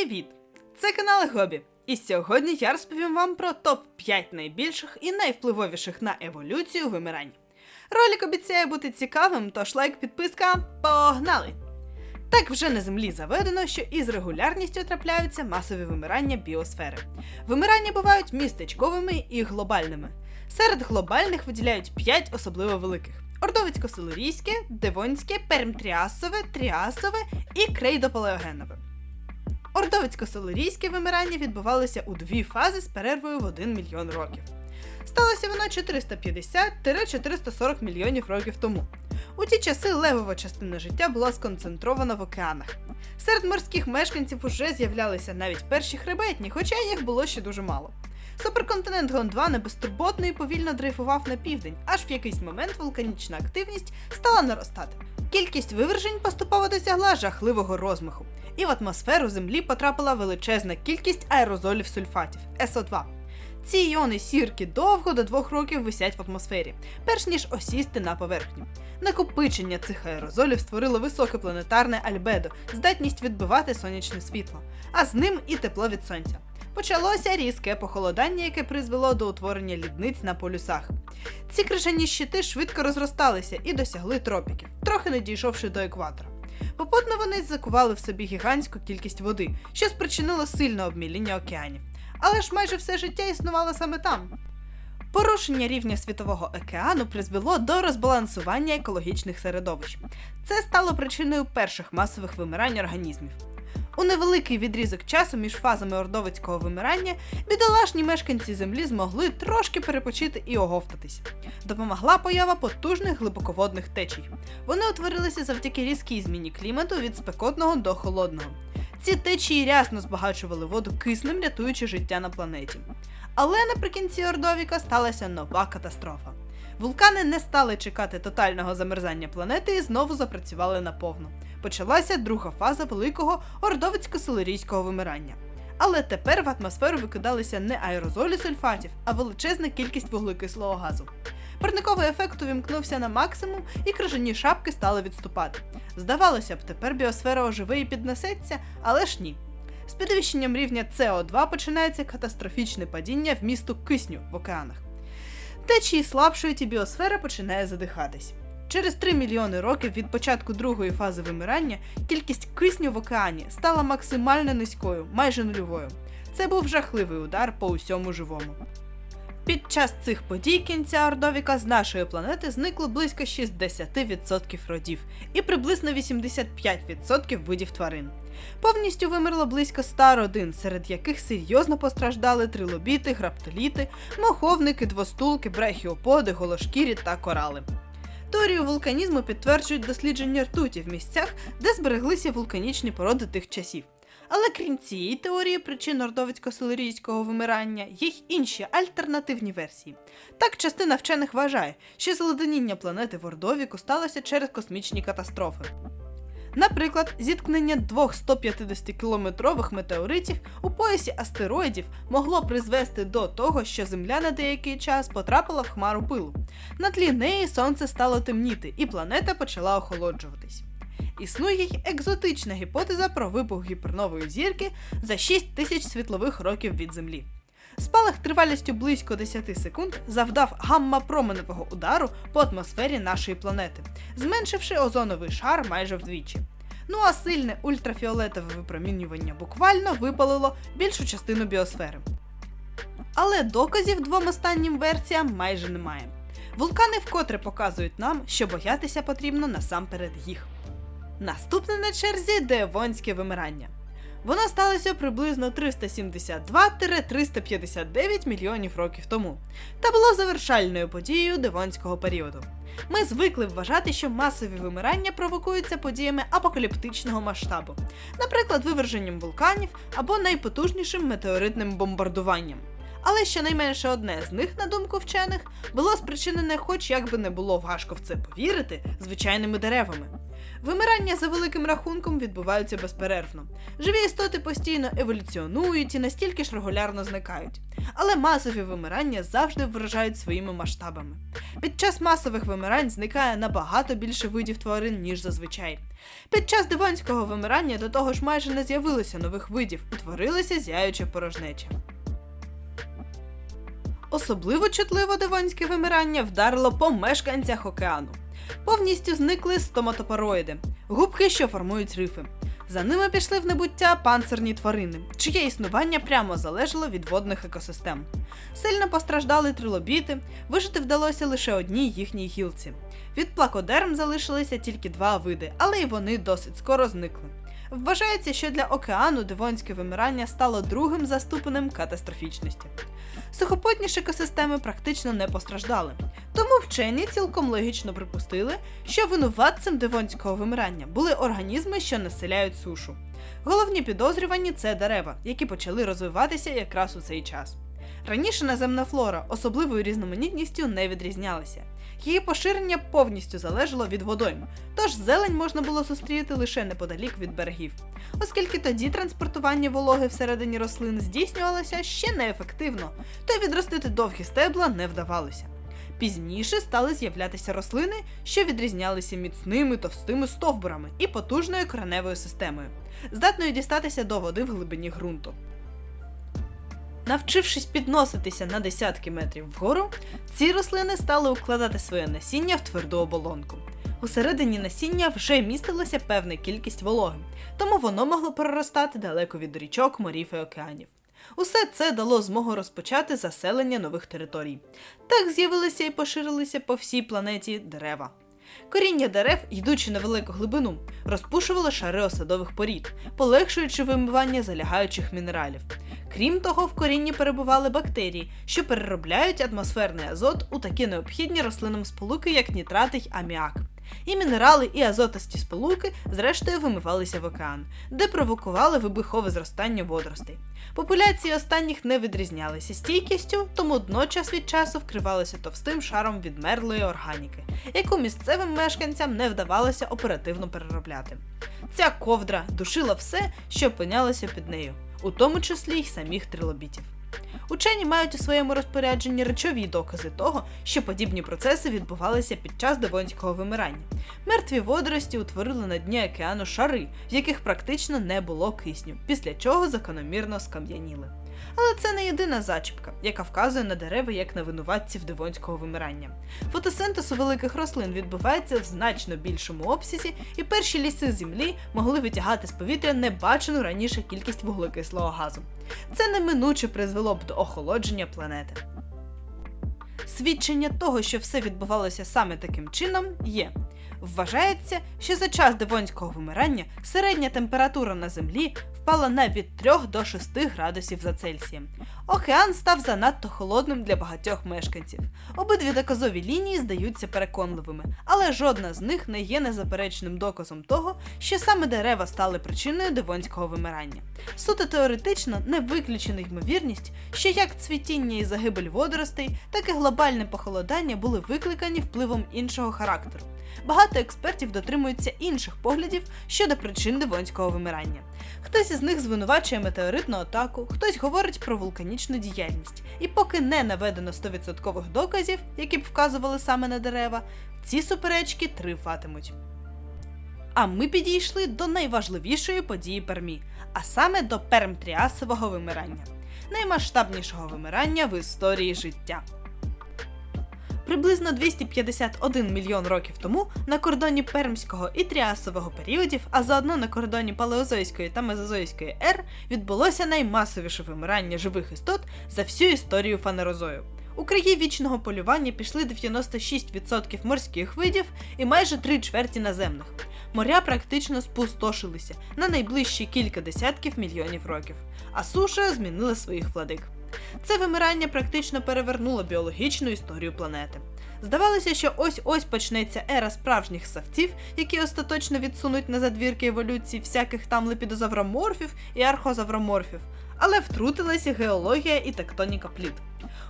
Привіт! Це канал Гобі. І сьогодні я розповім вам про топ-5 найбільших і найвпливовіших на еволюцію вимирань. Ролик обіцяє бути цікавим, тож лайк, підписка, погнали! Так вже на землі заведено, що із регулярністю трапляються масові вимирання біосфери. Вимирання бувають містечковими і глобальними. Серед глобальних виділяють 5 особливо великих: Ордовицько-Силурійське, Девонське, Пермтріасове, Тріасове і Крейдопалеогенове. Ордовицько-Силурійське вимирання відбувалося у дві фази з перервою в 1 мільйон років. Сталося воно 450-440 мільйонів років тому. У ті часи левова частина життя була сконцентрована в океанах. Серед морських мешканців уже з'являлися навіть перші хребетні, хоча їх було ще дуже мало. Суперконтинент Гондвана безтурботно і повільно дрейфував на південь, аж в якийсь момент вулканічна активність стала наростати. Кількість вивержень поступово досягла жахливого розмаху, і в атмосферу Землі потрапила величезна кількість аерозолів сульфатів СО2. Ці іони сірки довго до двох років висять в атмосфері, перш ніж осісти на поверхню. Накопичення цих аерозолів створило високе планетарне альбедо, здатність відбивати сонячне світло, а з ним і тепло від сонця. Почалося різке похолодання, яке призвело до утворення лідниць на полюсах. Ці крижані щити швидко розросталися і досягли тропіків, трохи не дійшовши до екватора. Попутно вони закували в собі гігантську кількість води, що спричинило сильне обміління океанів. Але ж майже все життя існувало саме там. Порушення рівня світового океану призвело до розбалансування екологічних середовищ. Це стало причиною перших масових вимирань організмів. У невеликий відрізок часу між фазами ордовицького вимирання бідолашні мешканці землі змогли трошки перепочити і оговтатись. Допомогла поява потужних глибоководних течій. Вони утворилися завдяки різкій зміні клімату від спекотного до холодного. Ці течії рясно збагачували воду киснем, рятуючи життя на планеті. Але наприкінці Ордовіка сталася нова катастрофа. Вулкани не стали чекати тотального замерзання планети і знову запрацювали наповну. Почалася друга фаза великого ордовицько-силурійського вимирання. Але тепер в атмосферу викидалися не аерозолі сульфатів, а величезна кількість вуглекислого газу. Парниковий ефект увімкнувся на максимум, і крижані шапки стали відступати. Здавалося б, тепер біосфера оживе і піднесеться, але ж ні. З підвищенням рівня СО2 починається катастрофічне падіння вмісту кисню в океанах. Течії слабшують і біосфера починає задихатись. Через 3 мільйони років від початку другої фази вимирання кількість кисню в океані стала максимально низькою, майже нульовою. Це був жахливий удар по усьому живому. Під час цих подій кінця Ордовіка з нашої планети зникло близько 60% родів і приблизно 85% видів тварин. Повністю вимерло близько 100 родин, серед яких серйозно постраждали трилобіти, граптоліти, моховники, двостулки, брахіоподи, голошкірі та корали. Теорію вулканізму підтверджують дослідження ртуті в місцях, де збереглися вулканічні породи тих часів. Але крім цієї теорії причин ордовицько-силурійського вимирання, є й інші альтернативні версії. Так, частина вчених вважає, що заледеніння планети в Ордовіку сталося через космічні катастрофи. Наприклад, зіткнення двох 150-кілометрових метеоритів у поясі астероїдів могло призвести до того, що Земля на деякий час потрапила в хмару пилу. На тлі неї сонце стало темніти, і планета почала охолоджуватись. Існує й екзотична гіпотеза про вибух гіпернової зірки за 6 тисяч світлових років від Землі. Спалах тривалістю близько 10 секунд завдав гамма-променевого удару по атмосфері нашої планети, зменшивши озоновий шар майже вдвічі. Ну а сильне ультрафіолетове випромінювання буквально випалило більшу частину біосфери. Але доказів двом останнім версіям майже немає. Вулкани вкотре показують нам, що боятися потрібно насамперед їх. Наступне на черзі Девонське вимирання. Воно сталося приблизно 372-359 мільйонів років тому та було завершальною подією Девонського періоду. Ми звикли вважати, що масові вимирання провокуються подіями апокаліптичного масштабу, наприклад, виверженням вулканів або найпотужнішим метеоритним бомбардуванням. Але щонайменше одне з них, на думку вчених, було спричинене, хоч як би не було важко в це повірити, звичайними деревами. Вимирання за великим рахунком відбуваються безперервно. Живі істоти постійно еволюціонують і настільки ж регулярно зникають. Але масові вимирання завжди вражають своїми масштабами. Під час масових вимирань зникає набагато більше видів тварин, ніж зазвичай. Під час дивонського вимирання до того ж майже не з'явилося нових видів, утворилася зяюча порожнеча. Особливо чутливо дивонське вимирання вдарило по мешканцях океану. Повністю зникли стоматопороїди, губки, що формують рифи. За ними пішли в небуття панцирні тварини, чиє існування прямо залежало від водних екосистем. Сильно постраждали трилобіти, вижити вдалося лише одній їхній гілці. Від плакодерм залишилися тільки два види, але й вони досить скоро зникли. Вважається, що для океану дивонське вимирання стало другим за ступенем катастрофічності. Сухопутні ж екосистеми практично не постраждали, тому вчені цілком логічно припустили, що винуватцем дивонського вимирання були організми, що населяють сушу. Головні підозрювані це дерева, які почали розвиватися якраз у цей час. Раніше наземна флора особливою різноманітністю не відрізнялася. Її поширення повністю залежало від водойм, тож зелень можна було зустріти лише неподалік від берегів, оскільки тоді транспортування вологи всередині рослин здійснювалося ще неефективно, то й відростити довгі стебла не вдавалося. Пізніше стали з'являтися рослини, що відрізнялися міцними товстими стовбурами і потужною кореневою системою, здатною дістатися до води в глибині ґрунту. Навчившись підноситися на десятки метрів вгору, ці рослини стали укладати своє насіння в тверду оболонку. Усередині насіння вже містилася певна кількість вологи, тому воно могло проростати далеко від річок, морів і океанів. Усе це дало змогу розпочати заселення нових територій. Так з'явилися і поширилися по всій планеті дерева. Коріння дерев, йдучи на велику глибину, розпушувало шари осадових порід, полегшуючи вимивання залягаючих мінералів. Крім того, в корінні перебували бактерії, що переробляють атмосферний азот у такі необхідні рослинам сполуки, як нітрати й аміак. І мінерали, і азотисті сполуки, зрештою, вимивалися в океан, де провокували вибухове зростання водоростей. Популяції останніх не відрізнялися стійкістю, тому дно час від часу вкривалося товстим шаром відмерлої органіки, яку місцевим мешканцям не вдавалося оперативно переробляти. Ця ковдра душила все, що опинялося під нею, у тому числі й самих трилобітів. Учені мають у своєму розпорядженні речові докази того, що подібні процеси відбувалися під час девонського вимирання. Мертві водорості утворили на дні океану шари, в яких практично не було кисню, після чого закономірно скам'яніли. Але це не єдина зачіпка, яка вказує на дерева як на винуватців девонського вимирання. Фотосинтез у великих рослин відбувається в значно більшому обсязі, і перші ліси землі могли витягати з повітря небачену раніше кількість вуглекислого газу. Це неминуче призвело б до охолодження планети. Свідчення того, що все відбувалося саме таким чином, є. Вважається, що за час девонського вимирання середня температура на землі впала на від 3 до 6 градусів за Цельсієм. Океан став занадто холодним для багатьох мешканців. Обидві доказові лінії здаються переконливими, але жодна з них не є незаперечним доказом того, що саме дерева стали причиною девонського вимирання. Суто теоретично не виключена ймовірність, що як цвітіння і загибель водоростей, так і глобальне похолодання були викликані впливом іншого характеру. Багато експертів дотримуються інших поглядів щодо причин дивонського вимирання. Хтось із них звинувачує метеоритну атаку, хтось говорить про вулканічну діяльність. І поки не наведено 100% доказів, які б вказували саме на дерева, ці суперечки триватимуть. А ми підійшли до найважливішої події Пермі, а саме до пермтріасового вимирання, наймасштабнішого вимирання в історії життя. Приблизно 251 мільйон років тому на кордоні Пермського і Тріасового періодів, а заодно на кордоні Палеозойської та Мезозойської ер, відбулося наймасовіше вимирання живих істот за всю історію фанерозою. У краї вічного полювання пішли 96% морських видів і майже три чверті наземних. Моря практично спустошилися на найближчі кілька десятків мільйонів років, а суша змінила своїх владик. Це вимирання практично перевернуло біологічну історію планети. Здавалося, що ось-ось почнеться ера справжніх савців, які остаточно відсунуть на задвірки еволюції всяких там лепідозавроморфів і архозавроморфів, але втрутилася геологія і тектоніка пліт.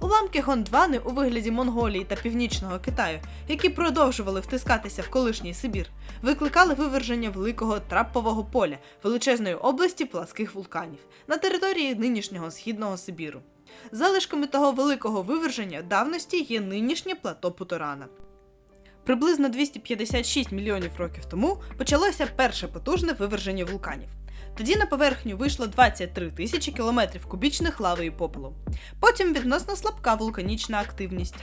Уламки Гондвани у вигляді Монголії та Північного Китаю, які продовжували втискатися в колишній Сибір, викликали виверження великого траппового поля величезної області пласких вулканів на території нинішнього східного Сибіру. Залишками того великого виверження давності є нинішнє плато Путорана. Приблизно 256 мільйонів років тому почалося перше потужне виверження вулканів. Тоді на поверхню вийшло 23 тисячі кілометрів кубічних лави і попелу. Потім відносно слабка вулканічна активність.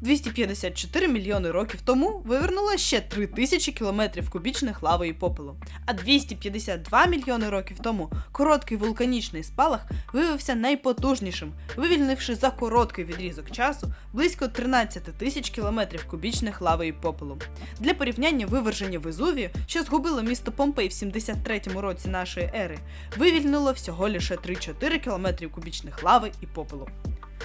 254 мільйони років тому вивернуло ще 3 тисячі кілометрів кубічних лави і попелу. А 252 мільйони років тому короткий вулканічний спалах виявився найпотужнішим, вивільнивши за короткий відрізок часу близько 13 тисяч кілометрів кубічних лави і попелу. Для порівняння виверження Везувію, що згубило місто Помпей в 73-му році нашої ери, вивільнило всього лише 3-4 кілометрів кубічних лави і попелу.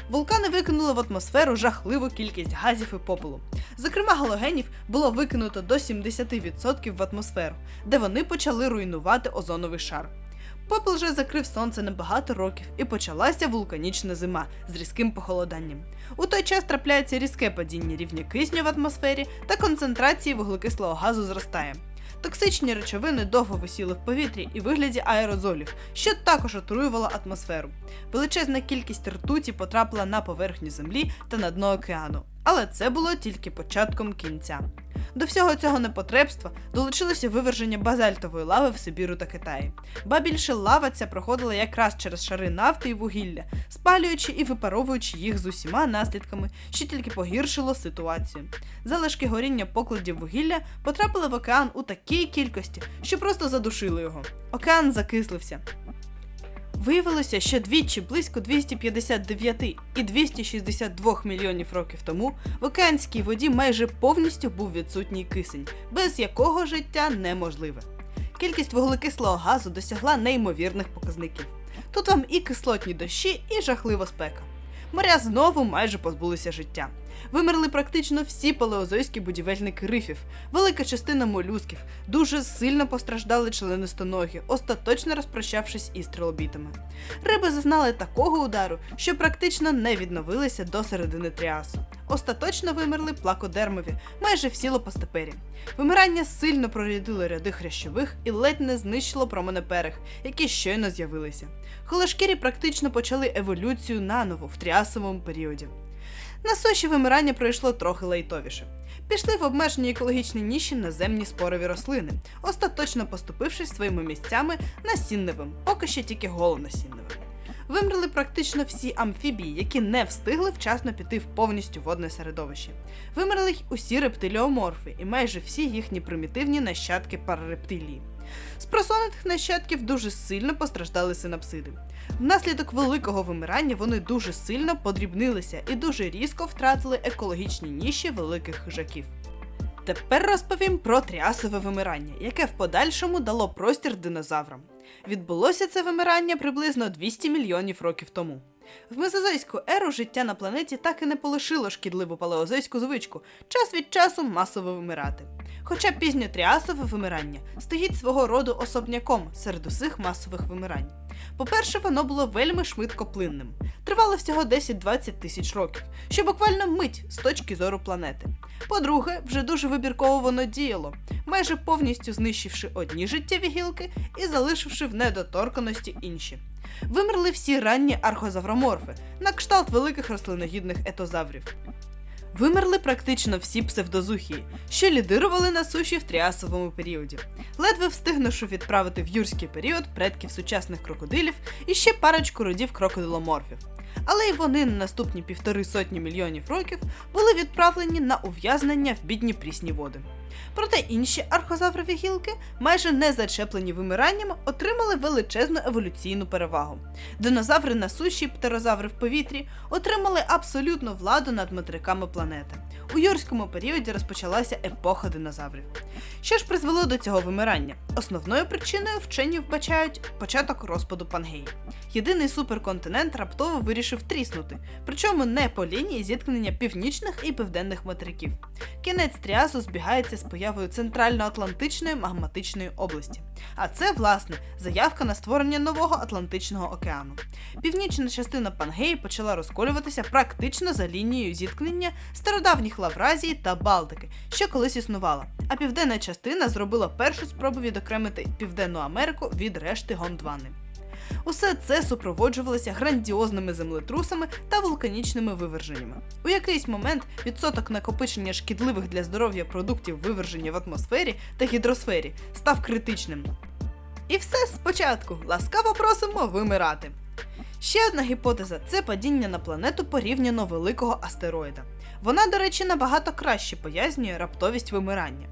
Вулкани викинули в атмосферу жахливу кількість газів і попелу. Зокрема, галогенів було викинуто до 70% в атмосферу, де вони почали руйнувати озоновий шар. Попел вже закрив сонце на багато років і почалася вулканічна зима з різким похолоданням. У той час трапляється різке падіння рівня кисню в атмосфері та концентрації вуглекислого газу зростає. Токсичні речовини довго висіли в повітрі і вигляді аерозолів, що також отруювало атмосферу. Величезна кількість ртуті потрапила на поверхню землі та на дно океану. Але це було тільки початком кінця. До всього цього непотребства долучилося виверження базальтової лави в Сибіру та Китаї. Ба більше лава ця проходила якраз через шари нафти і вугілля, спалюючи і випаровуючи їх з усіма наслідками, що тільки погіршило ситуацію. Залишки горіння покладів вугілля потрапили в океан у такій кількості, що просто задушили його. Океан закислився. Виявилося, що двічі близько 259 і 262 мільйонів років тому в океанській воді майже повністю був відсутній кисень, без якого життя неможливе. Кількість вуглекислого газу досягла неймовірних показників. Тут вам і кислотні дощі, і жахлива спека. Моря знову майже позбулися життя. Вимерли практично всі палеозойські будівельники рифів, велика частина молюсків, дуже сильно постраждали членистоногі, остаточно розпрощавшись із трилобітами. Риби зазнали такого удару, що практично не відновилися до середини тріасу. Остаточно вимерли плакодермові, майже всі лопастепері. Вимирання сильно прорядило ряди хрящових і ледь не знищило променеперих, які щойно з'явилися. Холошкірі практично почали еволюцію наново в тріасовому періоді. На суші вимирання пройшло трохи лайтовіше. Пішли в обмежені екологічні ніші наземні спорові рослини, остаточно поступившись своїми місцями насінневим, поки ще тільки голонасінневим. Вимерли практично всі амфібії, які не встигли вчасно піти в повністю водне середовище. Вимерли й усі рептиліоморфи і майже всі їхні примітивні нащадки парарептилії. З просонутих нащадків дуже сильно постраждали синапсиди. Внаслідок великого вимирання вони дуже сильно подрібнилися і дуже різко втратили екологічні ніші великих хижаків. Тепер розповім про тріасове вимирання, яке в подальшому дало простір динозаврам. Відбулося це вимирання приблизно 200 мільйонів років тому. В мезозойську еру життя на планеті так і не полишило шкідливу палеозойську звичку час від часу масово вимирати. Хоча пізньотріасове вимирання стоїть свого роду особняком серед усіх масових вимирань. По-перше, воно було вельми швидкоплинним, тривало всього 10-20 тисяч років, що буквально мить з точки зору планети. По-друге, вже дуже вибірково воно діяло, майже повністю знищивши одні життєві гілки і залишивши в недоторканості інші. Вимерли всі ранні архозавроморфи, на кшталт великих рослиногідних етозаврів. Вимерли практично всі псевдозухії, що лідирували на суші в тріасовому періоді, ледве встигнувши відправити в юрський період предків сучасних крокодилів і ще парочку родів крокодиломорфів. Але й вони на наступні півтори сотні мільйонів років були відправлені на ув'язнення в бідні прісні води. Проте інші архозаврові гілки, майже не зачеплені вимиранням, отримали величезну еволюційну перевагу. Динозаври на суші, птерозаври в повітрі отримали абсолютну владу над материками планети. У юрському періоді розпочалася епоха динозаврів. Що ж призвело до цього вимирання? Основною причиною вчені вбачають початок розпаду Пангеї. Єдиний суперконтинент раптово вирішив тріснути, причому не по лінії зіткнення північних і південних материків. Кінець тріасу збігається з появою Центральноатлантичної магматичної області. А це, власне, заявка на створення нового Атлантичного океану. Північна частина Пангеї почала розколюватися практично за лінією зіткнення стародавніх Лавразії та Балтики, що колись існувала. А південна частина зробила першу спробу відокремити Південну Америку від решти Гондвани. Усе це супроводжувалося грандіозними землетрусами та вулканічними виверженнями. У якийсь момент відсоток накопичення шкідливих для здоров'я продуктів виверження в атмосфері та гідросфері став критичним. І все спочатку ласкаво просимо вимирати. Ще одна гіпотеза це падіння на планету порівняно великого астероїда. Вона, до речі, набагато краще пояснює раптовість вимирання.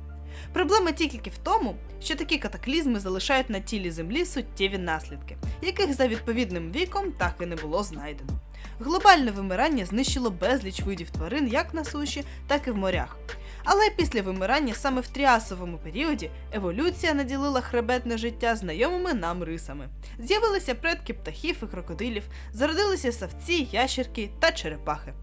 Проблема тільки в тому, що такі катаклізми залишають на тілі Землі суттєві наслідки, яких за відповідним віком так і не було знайдено. Глобальне вимирання знищило безліч видів тварин як на суші, так і в морях. Але після вимирання саме в тріасовому періоді еволюція наділила хребетне життя знайомими нам рисами. З'явилися предки птахів і крокодилів, зародилися савці, ящерки та черепахи.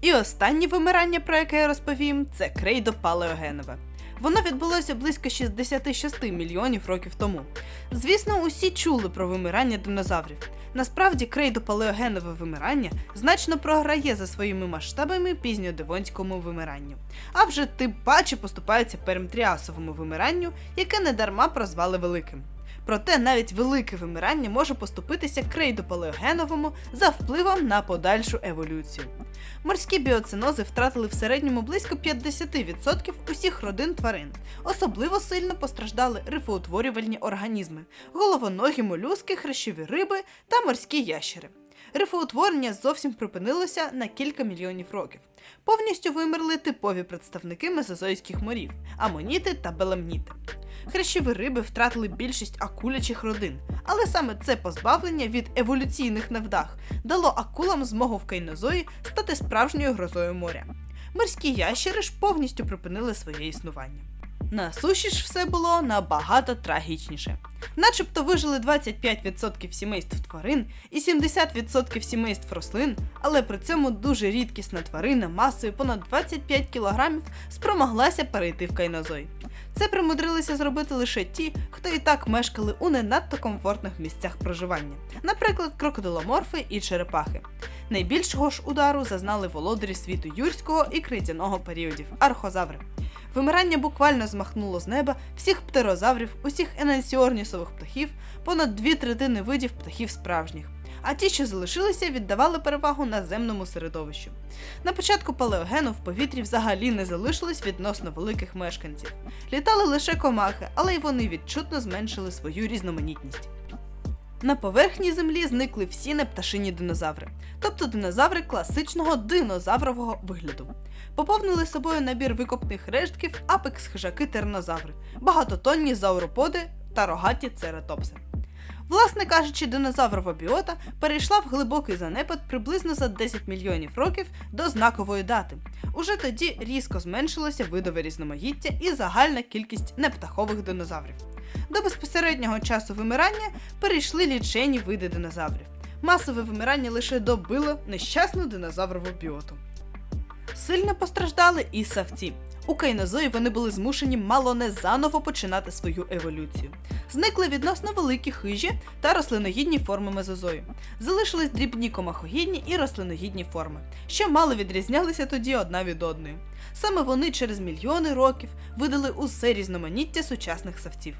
І останнє вимирання, про яке я розповім, це крейдо палеогенове. Воно відбулося близько 66 мільйонів років тому. Звісно, усі чули про вимирання динозаврів. Насправді, крейдопалеогенове вимирання значно програє за своїми масштабами пізньодевонському вимиранню. А вже тим паче поступається перемтріасовому вимиранню, яке недарма прозвали великим. Проте навіть велике вимирання може поступитися крейдопалеогеновому за впливом на подальшу еволюцію. Морські біоцинози втратили в середньому близько 50% усіх родин тварин. Особливо сильно постраждали рифоутворювальні організми, головоногі молюски, хрящові риби та морські ящери. Рифоутворення зовсім припинилося на кілька мільйонів років. Повністю вимерли типові представники мезозойських морів амоніти та белемніти. Хрящові риби втратили більшість акулячих родин, але саме це позбавлення від еволюційних невдах дало акулам змогу в кайнозої стати справжньою грозою моря. Морські ящери ж повністю припинили своє існування. На суші ж все було набагато трагічніше. Начебто вижили 25% сімейств тварин і 70% сімейств рослин, але при цьому дуже рідкісна тварина масою понад 25 кг спромоглася перейти в кайнозой. Це примудрилися зробити лише ті, хто і так мешкали у не надто комфортних місцях проживання, наприклад, крокодиломорфи і черепахи. Найбільшого ж удару зазнали володарі світу юрського і критяного періодів архозаври. Вимирання буквально змахнуло з неба всіх птерозаврів, усіх енансіорнісових птахів, понад дві третини видів птахів справжніх. А ті, що залишилися, віддавали перевагу наземному середовищу. На початку палеогену в повітрі взагалі не залишилось відносно великих мешканців. Літали лише комахи, але й вони відчутно зменшили свою різноманітність. На поверхні землі зникли всі непташині динозаври, тобто динозаври класичного динозаврового вигляду. Поповнили собою набір викопних рештків апекс хижаки тернозаври, багатотонні зауроподи та рогаті цератопси. Власне кажучи, динозаврова біота перейшла в глибокий занепад приблизно за 10 мільйонів років до знакової дати. Уже тоді різко зменшилося видове різноманіття і загальна кількість нептахових динозаврів. До безпосереднього часу вимирання перейшли лічені види динозаврів. Масове вимирання лише добило нещасну динозаврову біоту. Сильно постраждали і савці. У кайнозої вони були змушені мало не заново починати свою еволюцію. Зникли відносно великі хижі та рослиногідні форми мезозою. Залишились дрібні комахогідні і рослиногідні форми, що мало відрізнялися тоді одна від одної. Саме вони через мільйони років видали усе різноманіття сучасних савців.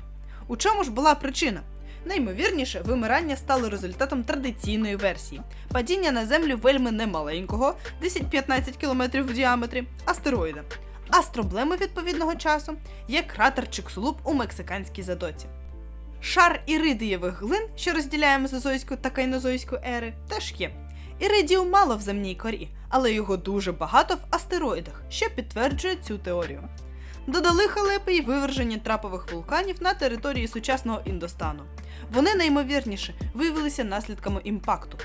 У чому ж була причина? Наймовірніше, вимирання стало результатом традиційної версії падіння на землю вельми немаленького, 10-15 км в діаметрі, астероїда. Астроблеми відповідного часу є кратер Чиксулуп у мексиканській затоці. Шар іридієвих глин, що розділяє мезозойську та кайнозойську ери, теж є. Іридію мало в земній корі, але його дуже багато в астероїдах, що підтверджує цю теорію. Додали халепи й виверження трапових вулканів на території сучасного Індостану. Вони найімовірніше виявилися наслідками імпакту.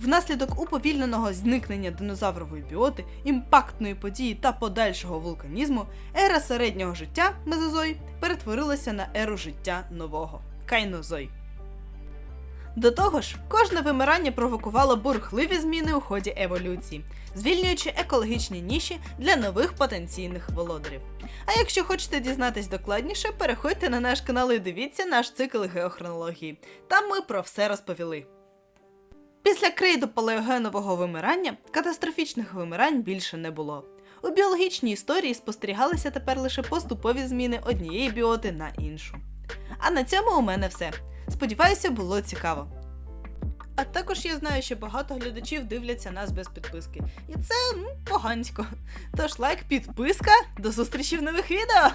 Внаслідок уповільненого зникнення динозаврової біоти, імпактної події та подальшого вулканізму, ера середнього життя Мезозой перетворилася на еру життя нового Кайнозой. До того ж, кожне вимирання провокувало бурхливі зміни у ході еволюції, звільнюючи екологічні ніші для нових потенційних володарів. А якщо хочете дізнатись докладніше, переходьте на наш канал і дивіться наш цикл геохронології. Там ми про все розповіли. Після крейду палеогенового вимирання катастрофічних вимирань більше не було. У біологічній історії спостерігалися тепер лише поступові зміни однієї біоти на іншу. А на цьому у мене все. Сподіваюся, було цікаво. А також я знаю, що багато глядачів дивляться нас без підписки. І це ну, погансько. Тож лайк, підписка, до зустрічі в нових відео!